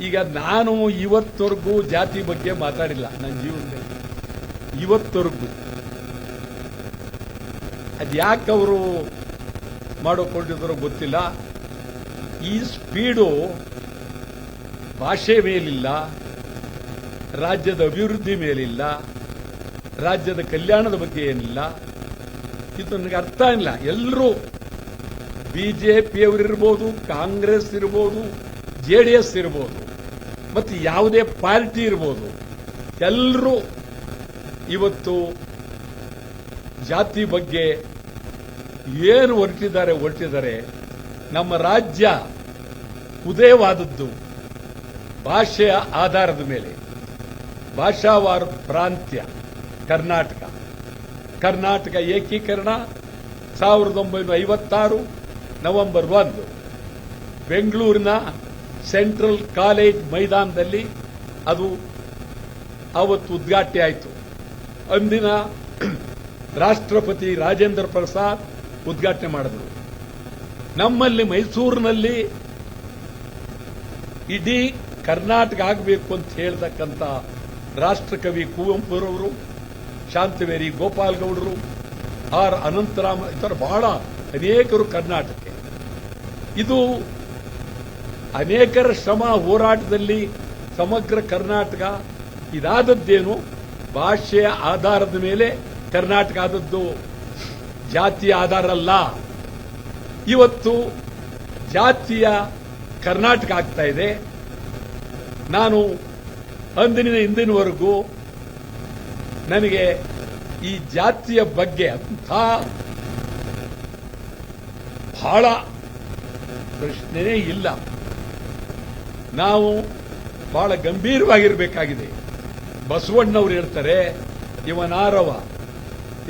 ಈಗ ನಾನು ಇವತ್ತವರೆಗೂ ಜಾತಿ ಬಗ್ಗೆ ಮಾತಾಡಿಲ್ಲ. ನನ್ನ ಜೀವನದಲ್ಲಿ. ಇವತ್ತವರೆಗೂ ಅದ್ಯಾಕೆ ಅವರು ಮಾಡಿಕೊಂಡಿದ್ರು ಗೊತ್ತಿಲ್ಲ. ಈ ಸ್ಪೀಡು ಭಾಷೆ ಮೇಲಿಲ್ಲ. ರಾಜ್ಯದ ಅಭಿವೃದ್ಧಿ ಮೇಲಿಲ್ಲ. ರಾಜ್ಯದ ಕಲ್ಯಾಣದ ಬಗ್ಗೆ ಏನಿಲ್ಲ. ಇದು ನನಗೆ ಅರ್ಥ ಇಲ್ಲ ಎಲ್ಲರೂ ಬಿಜೆಪಿಯವರಿರ್ಬೋದು ಕಾಂಗ್ರೆಸ್ ಇರ್ಬೋದು, ಜೆ ಡಿ ಎಸ್ ಇರ್ಬೋದು. ಮತ್ತು ಯಾವುದೇ ಪಾರ್ಟಿ ಇರ್ಬೋದು. ಎಲ್ಲರೂ ಇವತ್ತು ಜಾತಿ ಬಗ್ಗೆ ಏನು ಹೊರಟಿದ್ದಾರೆ ಹೊರಟಿದ್ದಾರೆ. ನಮ್ಮ ರಾಜ್ಯ ಉದಯವಾದದ್ದು ಭಾಷೆಯ ಆಧಾರದ ಮೇಲೆ. ಭಾಷಾವಾರ ಪ್ರಾಂತ್ಯ ಕರ್ನಾಟಕ. ಕರ್ನಾಟಕ ಏಕೀಕರಣ ಸಾವಿರದ ಒಂಬೈನೂರ ಐವತ್ತಾರು, ನವೆಂಬರ್ ಒಂದು. ಬೆಂಗಳೂರಿನ ಸೆಂಟ್ರಲ್ ಕಾಲೇಜ್ ಮೈದಾನದಲ್ಲಿ ಅದು ಅವತ್ತು ಉದ್ಘಾಟನೆ ಆಯಿತು. ಅಂದಿನ ರಾಷ್ಟ್ರಪತಿ ರಾಜೇಂದ್ರ ಪ್ರಸಾದ್ ಉದ್ಘಾಟನೆ ಮಾಡಿದ್ರು. ನಮ್ಮಲ್ಲಿ ಮೈಸೂರಿನಲ್ಲಿ ಇಡೀ ಕರ್ನಾಟಕ ಆಗಬೇಕು ಅಂತ ಹೇಳ್ತಕ್ಕಂಥ ರಾಷ್ಟ್ರಕವಿ ಕುವೆಂಪುರವರು, ಶಾಂತವೇರಿ ಗೋಪಾಲ್ ಗೌಡರು ಆರ್ ಅನಂತರಾಮ ಇತರ ಬಹಳ ಅನೇಕರು ಕರ್ನಾಟಕಕ್ಕೆ. ಇದು ಅನೇಕರ ಶ್ರಮ ಹೋರಾಟದಲ್ಲಿ ಸಮಗ್ರ ಕರ್ನಾಟಕ ಇದಾದದ್ದೇನು? ಭಾಷೆಯ ಆಧಾರದ ಮೇಲೆ ಕರ್ನಾಟಕ ಆದದ್ದು ಜಾತಿಯ ಆಧಾರ ಅಲ್ಲ. ಇವತ್ತು ಜಾತಿಯ ಕರ್ನಾಟಕ ಆಗ್ತಾ ಇದೆ. ನಾನು ಅಂದಿನ ಹಿಂದಿನವರೆಗೂ ನನಗೆ ಈ ಜಾತಿಯ ಬಗ್ಗೆ ಅಂಥ ಬಹಳ ಪ್ರಶ್ನೆಯೇ ಇಲ್ಲ. ನಾವು ಬಹಳ ಗಂಭೀರವಾಗಿರಬೇಕಾಗಿದೆ. ಬಸವಣ್ಣವ್ರು ಹೇಳ್ತಾರೆ, ಇವ ನಾರವ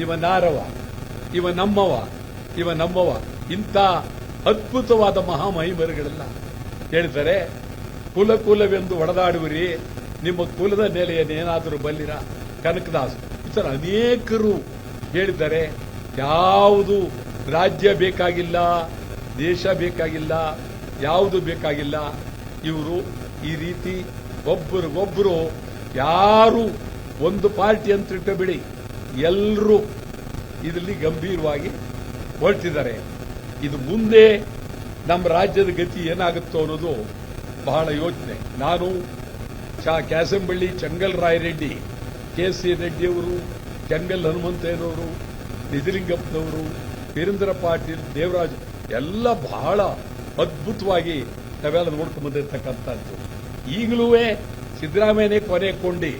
ಇವ ನಾರವ, ಇವ ನಮ್ಮವ ಇವ ನಮ್ಮವ, ಇಂಥ ಅದ್ಭುತವಾದ ಮಹಾಮಹಿಮರುಗಳೆಲ್ಲ ಹೇಳ್ತಾರೆ ಕುಲ ಕುಲವೆಂದು ಒಡೆದಾಡುವಿರಿ, ನಿಮ್ಮ ಕುಲದ ನೆಲೆಯನ್ನೇನಾದರೂ ಬಲ್ಲಿರ? ಕನಕದಾಸ್ ಈ ಥರ ಅನೇಕರು ಹೇಳಿದ್ದಾರೆ ಯಾವುದು ರಾಜ್ಯ ಬೇಕಾಗಿಲ್ಲ, ದೇಶ ಬೇಕಾಗಿಲ್ಲ, ಯಾವುದು ಬೇಕಾಗಿಲ್ಲ ಇವರು ಈ ರೀತಿ ಒಬ್ಬರಿಗೊಬ್ಬರು ಯಾರು ಒಂದು ಪಾರ್ಟಿ ಅಂತ ಬಿಡಿ ಎಲ್ಲರೂ ಇದರಲ್ಲಿ ಗಂಭೀರವಾಗಿ ಹೊರಟಿದ್ದಾರೆ. ಇದು ಮುಂದೆ ನಮ್ಮ ರಾಜ್ಯದ ಗತಿ ಏನಾಗುತ್ತೋ ಅನ್ನೋದು ಬಹಳ ಯೋಚನೆ. ನಾನು ಶಾ ಕ್ಯಾಸಂಬಳ್ಳಿ ಚಂಗಲ್ ರಾಯರೆಡ್ಡಿ, ಕೆ ಸಿ ರೆಡ್ಡಿಯವರು, ಚಂಗಲ್ ಹನುಮಂತಯ್ಯನವರು ನಿಜಲಿಂಗಪ್ಪನವರು ವೀರೇಂದ್ರ ಪಾಟೀಲ್, ದೇವರಾಜ್ ಎಲ್ಲ ಬಹಳ ಅದ್ಭುತವಾಗಿ ನಾವೆಲ್ಲ ನೋಡ್ಕೊಂಡು ಬಂದಿರತಕ್ಕಂಥದ್ದು ಈಗಲೂ ಸಿದ್ದರಾಮಯ್ಯನೇ ಕೊನೆ ಕೊಂಡಿ.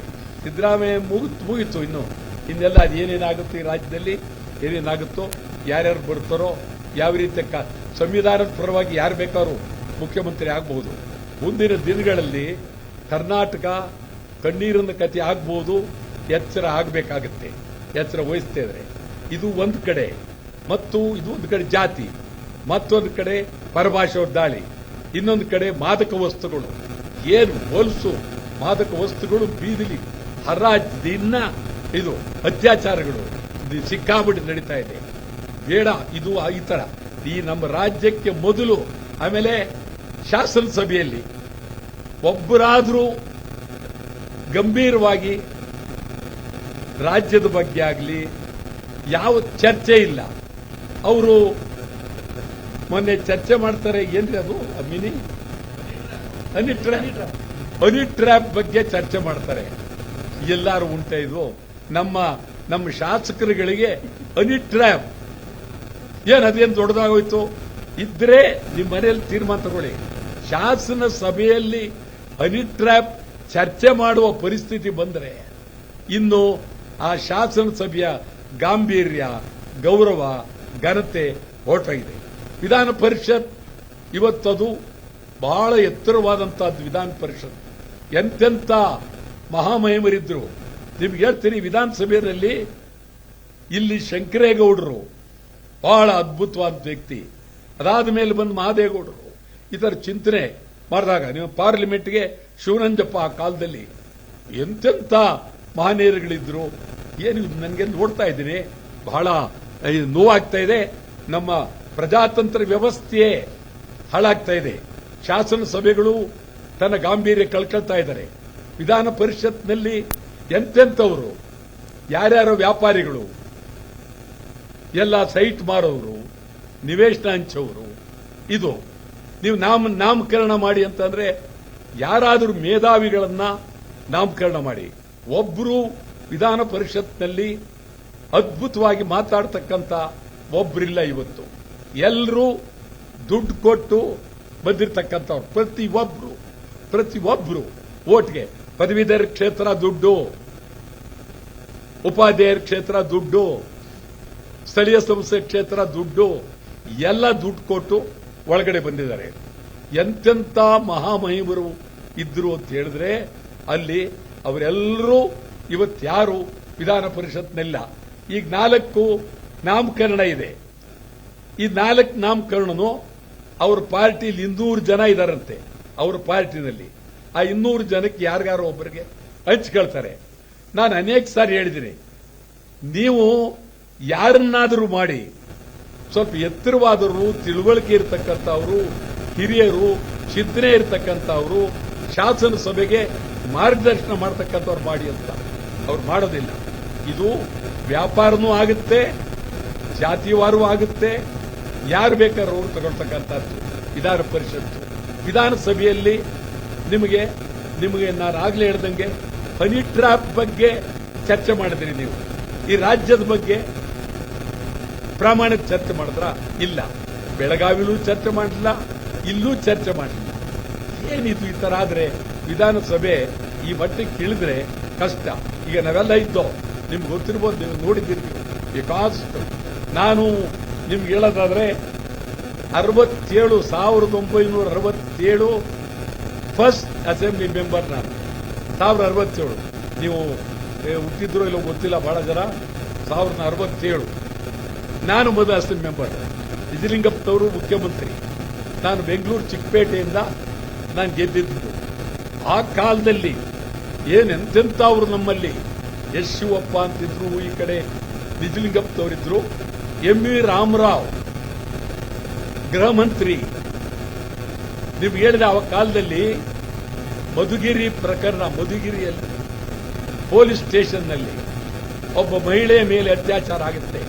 ಸಿದ್ದರಾಮಯ್ಯ ಮುಗಿತು ಮುಗಿತು ಇನ್ನು. ಇನ್ನೆಲ್ಲ ಅದೇನೇನಾಗುತ್ತೆ ಈ ರಾಜ್ಯದಲ್ಲಿ, ಏನೇನಾಗುತ್ತೋ, ಯಾರ್ಯಾರು ಬರ್ತಾರೋ, ಯಾವ ರೀತಿಯ ಸಂವಿಧಾನದ ಪರವಾಗಿ ಯಾರು ಬೇಕಾದ್ರೂ ಮುಖ್ಯಮಂತ್ರಿ ಆಗಬಹುದು ಮುಂದಿನ ದಿನಗಳಲ್ಲಿ ಕರ್ನಾಟಕ ಕಣ್ಣೀರಿನ ಕಥೆ ಆಗಬಹುದು ಎಚ್ಚರ ಆಗಬೇಕಾಗತ್ತೆ, ಎಚ್ಚರ ವಹಿಸ್ತಾ ಇದ್ರೆ. ಇದು ಒಂದು ಕಡೆ, ಮತ್ತು ಇದು ಒಂದು ಕಡೆ ಜಾತಿ, ಮತ್ತೊಂದು ಕಡೆ ಪರಭಾಷೆ ದಾಳಿ. ಇನ್ನೊಂದು ಕಡೆ ಮಾದಕ ವಸ್ತುಗಳು. ಏನು ಹೊಲಸು ಮಾದಕ ವಸ್ತುಗಳು ಬೀದಿಲಿ ಹರಾಜಿನ ಇದು ಅತ್ಯಾಚಾರಗಳು. ಸಿಕ್ಕಾಬಿಟ್ಟು ನಡೀತಾ ಇದೆ. ಬೇಡ, ಇದು ಈ ತರ ಈ ನಮ್ಮ ರಾಜ್ಯಕ್ಕೆ ಮೊದಲು ಆಮೇಲೆ ಶಾಸನಸಭೆಯಲ್ಲಿ ಒಬ್ಬರಾದರೂ ಗಂಭೀರವಾಗಿ ರಾಜ್ಯದ ಬಗ್ಗೆ ಆಗಲಿ, ಯಾವ ಚರ್ಚೆ ಇಲ್ಲ. ಅವರು ಮೊನ್ನೆ ಚರ್ಚೆ ಮಾಡ್ತಾರೆ, ಏನ್ರಿ ಅದು? Mini honey trap honey trap ಬಗ್ಗೆ ಚರ್ಚೆ ಮಾಡ್ತಾರೆ. ಎಲ್ಲಾರು ಉಂಟ ಇದು. ನಮ್ಮ ನಮ್ಮ ಶಾಸಕರುಗಳಿಗೆ ಹನಿ ಟ್ರ್ಯಾಪ್ ಏನ್, ಅದೇನ್ ದೊಡ್ಡದಾಗೋಯ್ತು? ಇದ್ರೆ ನಿಮ್ಮ ಮನೆಯಲ್ಲಿ ತೀರ್ಮಾನ ತಗೊಳ್ಳಿ. ಶಾಸನ ಸಭೆಯಲ್ಲಿ ಹನಿ ಟ್ರ್ಯಾಪ್ ಚರ್ಚೆ ಮಾಡುವ ಪರಿಸ್ಥಿತಿ ಬಂದ್ರೆ ಇನ್ನು ಆ ಶಾಸನ ಸಭೆಯ ಗಾಂಭೀರ್ಯ, ಗೌರವ, ಘನತೆ ಹೊರಟೋಗಿದೆ. ವಿಧಾನ ಪರಿಷತ್, ಇವತ್ತದು ಬಹಳ ಎತ್ತರವಾದಂತಹದ್ದು ವಿಧಾನ ಪರಿಷತ್. ಎಂತೆಂತ ಮಹಾಮಹಿಮರಿದ್ರು. ನಿಮ್ಗೆ ಹೇಳ್ತೀನಿ, ವಿಧಾನಸಭೆಯಲ್ಲಿ ಇಲ್ಲಿ ಶಂಕರೇಗೌಡರು ಬಹಳ ಅದ್ಭುತವಾದ ವ್ಯಕ್ತಿ. ಅದಾದ ಮೇಲೆ ಬಂದು ಮಹಾದೇಗೌಡರು ಇದರ ಚಿಂತನೆ ಮಾಡಿದಾಗ ನೀವು ಪಾರ್ಲಿಮೆಂಟ್ಗೆ ಶಿವನಂಜಪ್ಪ ಆ ಕಾಲದಲ್ಲಿ ಎಂತೆಂತ ಮಹನೀಯರುಗಳಿದ್ರು. ಏನು ನನಗೆ ನೋಡ್ತಾ ಇದ್ದೀನಿ. ಬಹಳ ನೋವಾಗ್ತಾ ಇದೆ. ನಮ್ಮ ಪ್ರಜಾತಂತ್ರ ವ್ಯವಸ್ಥೆಯೇ ಹಾಳಾಗ್ತಾ ಇದೆ. ಶಾಸನ ಸಭೆಗಳು ತನ್ನ ಗಾಂಭೀರ್ಯ ಕಳ್ಕೊಳ್ತಾ ಇದ್ದಾರೆ. ವಿಧಾನ ಪರಿಷತ್ನಲ್ಲಿ ಎಂತೆಂಥವರು, ಯಾರ್ಯಾರೋ ವ್ಯಾಪಾರಿಗಳು, ಎಲ್ಲ ಸೈಟ್ ಮಾರೋರು ನಿವೇಶನ ಹಂಚೋರು ಇದು ನೀವು ನಾಮ, ನಾಮಕರಣ ಮಾಡಿ ಅಂತಂದ್ರೆ ಯಾರಾದರೂ ಮೇಧಾವಿಗಳನ್ನ ನಾಮಕರಣ ಮಾಡಿ. ಒಬ್ಬರು ವಿಧಾನ ಪರಿಷತ್ನಲ್ಲಿ ಅದ್ಭುತವಾಗಿ ಮಾತಾಡ್ತಕ್ಕಂಥ ಒಬ್ಬರಿಲ್ಲ ಇವತ್ತು. ಎಲ್ಲರೂ ದುಡ್ಡು ಕೊಟ್ಟು ಬಂದಿರತಕ್ಕಂಥವ್ರು. ಪ್ರತಿ ಒಬ್ರು ಓಟ್ಗೆ. ಪದವೀಧರ ಕ್ಷೇತ್ರ ದುಡ್ಡು, ಉಪಾಧ್ಯಾಯರ ಕ್ಷೇತ್ರ ದುಡ್ಡು, ಸ್ಥಳೀಯ ಸಂಸ್ಥೆ ಕ್ಷೇತ್ರ ದುಡ್ಡು, ಎಲ್ಲ ದುಡ್ಡು ಕೊಟ್ಟು ಒಳಗಡೆ ಬಂದಿದ್ದಾರೆ. ಎಂತೆಂತ ಮಹಾಮಹಿಮರು ಇದ್ರು ಅಂತ ಹೇಳಿದ್ರೆ ಅಲ್ಲಿ ಅವರೆಲ್ಲರೂ ಇವತ್ಯಾರು ವಿಧಾನ ಪರಿಷತ್ನೆಲ್ಲ ಈಗ ನಾಲ್ಕು ನಾಮಕರಣ ಇದೆ. ಈ ನಾಲ್ಕು ನಾಮಕರಣನು ಅವ್ರ ಪಾರ್ಟಿಲಿ ಇನ್ನೂರು ಜನ ಇದಾರಂತೆ, ಅವ್ರ ಪಾರ್ಟಿನಲ್ಲಿ. ಆ ಇನ್ನೂರು ಜನಕ್ಕೆ ಯಾರಿಗಾರು ಒಬ್ಬರಿಗೆ ಹಂಚ್ಕೊಳ್ತಾರೆ ನಾನು ಅನೇಕ ಸಾರಿ ಹೇಳಿದ್ದೀನಿ, ನೀವು ಯಾರನ್ನಾದರೂ ಮಾಡಿ, ಸ್ವಲ್ಪ ಎತ್ತರವಾದವರು ತಿಳುವಳಿಕೆ ಇರತಕ್ಕಂಥವರು, ಹಿರಿಯರು, ಚಿಂತನೆ ಇರತಕ್ಕಂಥವರು, ಶಾಸನ ಸಭೆಗೆ ಮಾರ್ಗದರ್ಶನ ಮಾಡತಕ್ಕಂಥವ್ರು ಮಾಡಿ ಅಂತ. ಅವ್ರು ಮಾಡೋದಿಲ್ಲ. ಇದು ವ್ಯಾಪಾರನೂ ಆಗುತ್ತೆ, ಜಾತಿವಾರೂ ಆಗುತ್ತೆ ಯಾರು ಬೇಕಾದ್ರೂ ಅವರು ತಗೊಳ್ತಕ್ಕಂಥದ್ದು ವಿಧಾನ ಪರಿಷತ್ತು. ವಿಧಾನಸಭೆಯಲ್ಲಿ ನಿಮಗೆ ನಿಮಗೆ ನಾನು ಆಗ್ಲೇ ಹೇಳ್ದಂಗೆ ಹನಿ ಟ್ರಾಪ್ ಬಗ್ಗೆ ಚರ್ಚೆ ಮಾಡಿದ್ರಿ ನೀವು. ಈ ರಾಜ್ಯದ ಬಗ್ಗೆ ಪ್ರಾಮಾಣಿಕ ಚರ್ಚೆ ಮಾಡಿದ್ರ? ಇಲ್ಲ. ಬೆಳಗಾವಿಲೂ ಚರ್ಚೆ ಮಾಡಲಿಲ್ಲ ಇಲ್ಲೂ ಚರ್ಚೆ ಮಾಡಲಿಲ್ಲ ಏನಿದು ಈ ತರ ಆದ್ರೆ ವಿಧಾನಸಭೆ ಈ ಮಟ್ಟಕ್ಕೆ ಇಳಿದ್ರೆ ಕಷ್ಟ. ಈಗ ನಾವೆಲ್ಲ ಇದ್ದೋ, ನಿಮ್ಗೆ ಗೊತ್ತಿರ್ಬೋದು, ನೀವು ನೋಡಿದ್ದೀರಿ. ಬಿಕಾಸ್ ನಾನು ನಿಮ್ಗೆ ಹೇಳೋದಾದ್ರೆ ಅರವತ್ತೇಳು ಸಾವಿರದ ಒಂಬೈನೂರ ಅರವತ್ತೇಳು ಫಸ್ಟ್ ಅಸೆಂಬ್ಲಿ ಮೆಂಬರ್ ನಾನು. ಸಾವಿರದ ಅರವತ್ತೇಳು. ನೀವು ಹುಟ್ಟಿದ್ರು ಇಲ್ಲ ಗೊತ್ತಿಲ್ಲ, ಬಹಳ ಜನ. ಸಾವಿರದ ಅರವತ್ತೇಳು. ನಾನು ಮೊದಲ ಅಸೆಂಬ್ಲಿ ಮೆಂಬರ್ ನಿಜಲಿಂಗಪ್ಪನವರು ಮುಖ್ಯಮಂತ್ರಿ. ನಾನು ಬೆಂಗಳೂರು ಚಿಕ್ಕಪೇಟೆಯಿಂದ ನಾನು ಗೆದ್ದಿದ್ದು. ಆ ಕಾಲದಲ್ಲಿ ಏನೆಂತೆಂಥವ್ರು ನಮ್ಮಲ್ಲಿ? ಯಶುವಪ್ಪ ಶಿವಪ್ಪ ಅಂತಿದ್ರು, ಈ ಕಡೆ ನಿಜಲಿಂಗಪ್ಪನವರಿದ್ರು ಎಂ ವಿ ರಾಮರಾವ್, ಗೃಹ ಮಂತ್ರಿ. ನಿಮ್ಗೆ ಹೇಳಿದ ಆ ಕಾಲದಲ್ಲಿ ಮಧುಗಿರಿ ಪ್ರಕರಣ, ಮಧುಗಿರಿಯಲ್ಲಿ, ಪೊಲೀಸ್ ಸ್ಟೇಷನ್ನಲ್ಲಿ ಒಬ್ಬ ಮಹಿಳೆಯ ಮೇಲೆ ಅತ್ಯಾಚಾರ ಆಗುತ್ತೆ.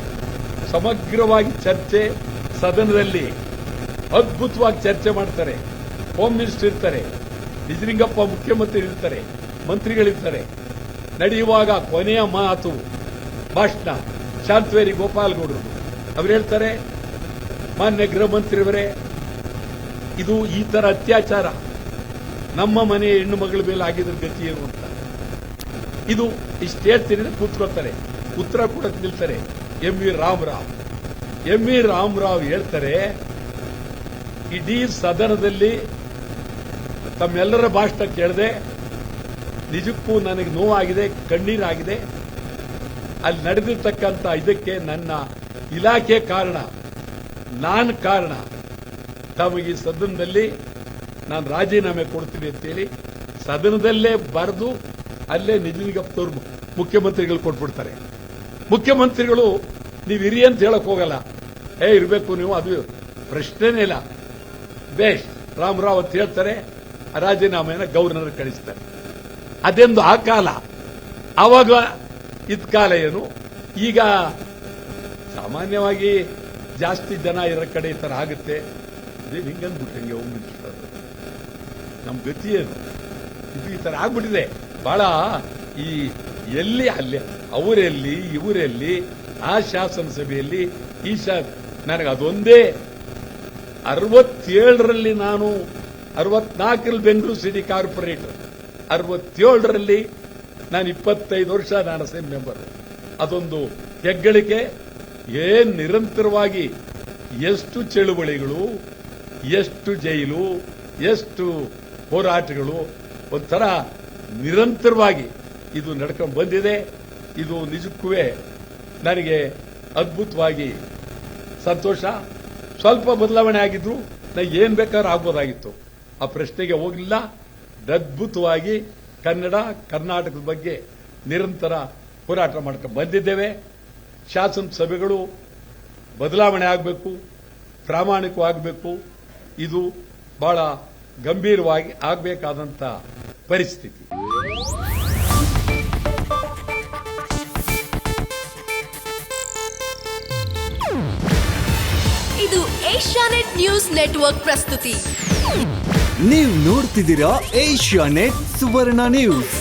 ಸಮಗ್ರವಾಗಿ ಚರ್ಚೆ, ಸದನದಲ್ಲಿ ಅದ್ಭುತವಾಗಿ ಚರ್ಚೆ ಮಾಡ್ತಾರೆ. ಹೋಮ್ ಮಿನಿಸ್ಟರ್ ಇರ್ತಾರೆ ನಿಜಲಿಂಗಪ್ಪ ಮುಖ್ಯಮಂತ್ರಿ ಇರ್ತಾರೆ, ಮಂತ್ರಿಗಳಿರ್ತಾರೆ. ನಡೆಯುವಾಗ ಕೊನೆಯ ಮಾತು ಭಾಷಣ. ಶಾಂತವೇರಿ ಗೋಪಾಲ್ಗೌಡರು. ಅವ್ರು ಹೇಳ್ತಾರೆ, ಮಾನ್ಯ ಗೃಹ ಮಂತ್ರಿಯವರೇ, ಇದು ಈ ತರ ಅತ್ಯಾಚಾರ. ನಮ್ಮ ಮನೆಯ ಹೆಣ್ಣು ಮಗಳ ಮೇಲೆ ಆಗಿದ್ರ ಗತಿ ಏನು ಅಂತ. ಇದು ಇಷ್ಟು ಹೇಳ್ತೀನಿ ಕೂತ್ಕೊಳ್ತಾರೆ. ಉತ್ತರ ಕೂಡ ನಿಲ್ತಾರೆ. M V Ramarao. M V Ramarao ಹೇಳ್ತಾರೆ, ಇಡೀ ಸದನದಲ್ಲಿ ತಮ್ಮೆಲ್ಲರ ಭಾಷಣ ಕೇಳದೆ, ನಿಜಕ್ಕೂ ನನಗೆ ನೋವಾಗಿದೆ, ಕಣ್ಣೀರಾಗಿದೆ. ಅಲ್ಲಿ ನಡೆದಿರ್ತಕ್ಕಂಥ ಇದಕ್ಕೆ ನನ್ನ ಇಲಾಖೆ ಕಾರಣ, ನಾನು ಕಾರಣ, ತಮಗೆ ಸದನದಲ್ಲಿ ನಾನು ರಾಜೀನಾಮೆ ಕೊಡ್ತೀನಿ ಅಂತೇಳಿ ಸದನದಲ್ಲೇ ಬರೆದು ಅಲ್ಲೇ ನಿಜಲಿಂಗಪ್ಪನವ್ರು ಮುಖ್ಯಮಂತ್ರಿಗಳು ಕೊಟ್ಬಿಡ್ತಾರೆ. ಮುಖ್ಯಮಂತ್ರಿಗಳು ನೀವು ಇರಿ ಅಂತ ಹೇಳಕ್ ಹೋಗಲ್ಲ. ಏ, ಇರಬೇಕು ನೀವು, ಅದು ಪ್ರಶ್ನೆನೇ ಇಲ್ಲ. ಬೇಷ್ ರಾಮರಾವ್ ಅಂತ ಹೇಳ್ತಾರೆ, ರಾಜೀನಾಮೆಯನ್ನು ಗವರ್ನರ್ ಕಳಿಸ್ತಾರೆ. ಅದೆಂದು ಆ ಕಾಲ? ಅವಾಗ ಇದ್ ಕಾಲ ಏನು? ಈಗ ಸಾಮಾನ್ಯವಾಗಿ ಜಾಸ್ತಿ ಜನ ಇರೋ ಕಡೆ ಈ ಥರ ಆಗುತ್ತೆ. ಇದೇ ಹಿಂಗಂದ್ಬಿಟ್ಟಂಗೆ ಹೋಮ್ ಮಿನಿಸ್ಟರ್ ನಮ್ಮ ಗತಿ ಏನು? ಇದು ಈ ತರ ಆಗ್ಬಿಟ್ಟಿದೆ. ಭಾಳ ಈ ಎಲ್ಲಿ ಅಲ್ಲಿ, ಅವರೆಲ್ಲಿ, ಇವರೆಲ್ಲಿ, ಆ ಶಾಸನ ಸಭೆಯಲ್ಲಿ ಈ ಶಾ, ನನಗೆ ಅದೊಂದೇ ಅರವತ್ತೇಳರಲ್ಲಿ ನಾನು ಅರವತ್ನಾಲ್ಕರಲ್ಲಿ ಬೆಂಗಳೂರು ಸಿಟಿ ಕಾರ್ಪೊರೇಟರ್ ಅರವತ್ತೇಳರಲ್ಲಿ ನಾನು ಇಪ್ಪತ್ತೈದು ವರ್ಷ ನಾನು ಅಸೆಂಬ್ಲಿ ಮೆಂಬರ್. ಅದೊಂದು ಹೆಗ್ಗಳಿಕೆ ಏನ್ ನಿರಂತರವಾಗಿ ಎಷ್ಟು ಚಳುವಳಿಗಳು, ಎಷ್ಟು ಜೈಲು, ಎಷ್ಟು ಹೋರಾಟಗಳು, ಒಂಥರ ನಿರಂತರವಾಗಿ ಇದು ನಡ್ಕೊಂಡು ಬಂದಿದೆ. ಇದು ನಿಜಕ್ಕೂ ನನಗೆ ಅದ್ಭುತವಾಗಿ ಸಂತೋಷ. ಸ್ವಲ್ಪ ಬದಲಾವಣೆ ಆಗಿದ್ರು ನಾ ಏನ್ ಬೇಕಾದ್ರೂ ಆಗ್ಬೋದಾಗಿತ್ತು. ಆ ಪ್ರಶ್ನೆಗೆ ಹೋಗಲಿಲ್ಲ. ಅದ್ಭುತವಾಗಿ ಕನ್ನಡ, ಕರ್ನಾಟಕದ ಬಗ್ಗೆ ನಿರಂತರ ಹೋರಾಟ ಮಾಡ್ಕೊಂಡು ಬಂದಿದ್ದೇವೆ. ಶಾಸನ ಸಭೆಗಳು ಬದಲಾವಣೆ ಆಗಬೇಕು ಪ್ರಾಮಾಣಿಕವಾಗಬೇಕು. ಇದು ಬಹಳ ಗಂಭೀರವಾಗಿ ಆಗಬೇಕಾದಂತ ಪರಿಸ್ಥಿತಿ. ಇದು ಏಷ್ಯಾನೆಟ್ ನ್ಯೂಸ್ ನೆಟ್ವರ್ಕ್ ಪ್ರಸ್ತುತಿ. ನೀವು ನೋಡ್ತಿದ್ದೀರಾ ಏಷ್ಯಾನೆಟ್ ಸುವರ್ಣ ನ್ಯೂಸ್.